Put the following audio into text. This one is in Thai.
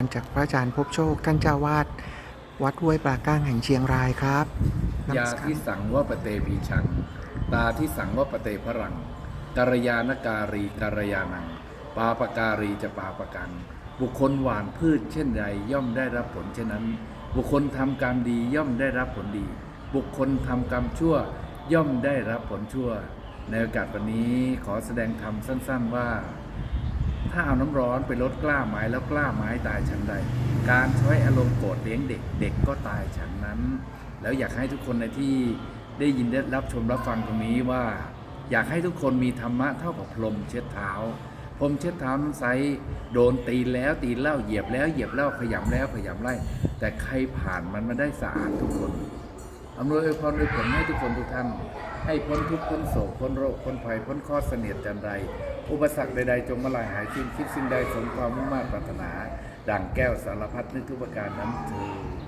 จากพระอาจารย์พบโชค ท่านเจ้าวาดวัดห้วยปลาก้างแห่งเชียงรายครับยาที่สังว่าปเตปีชัง ตาที่สังว่าปเตพรังกัลยาณการีกัลยาณัง ปาปการีจะปาปกัน บุคคลหวานพืชเช่นใดย่อมได้รับผลเช่นนั้น บุคคลทำกรรมดีย่อมได้รับผลดี บุคคลทำกรรมชั่วย่อมได้รับผลชั่ว ในโอกาสวันนี้ขอแสดงธรรมสั้น ๆว่า ถ้าเอาน้ำร้อนไปลดกล้าไม้แล้วกล้าไม้ตายฉันใด การใช้อารมณ์โกรธเลี้ยงเด็กเด็กก็ตายฉันนั้น แล้วอยากให้ทุกคนในที่ได้ยินได้รับชมรับฟังตรงนี้ว่า อยากให้ทุกคนมีธรรมะเท่ากับพรมเช็ดเท้าพรมเช็ดเท้านั้นไซส์โดนตีแล้วตีเล่าเหยียบแล้วเหยียบเล่าขยำแล้วขยำไล่ แต่ใครผ่านมันมาได้สะอาดทุกคนอำนวยอวยพรอวยผลให้ทุกคนทุกท่าน ให้พ้นทุกข์พ้นโศกพ้นโรคพ้นภัยพ้นข้อเสนียดจันไร อุปสรรคใดๆ จงมาลายหายสิ้นคิดสิ่งใดสมความมุ่งมั่นปรารถนา ดังแก้วสารพัดนึกทุกประการนั้นเธอ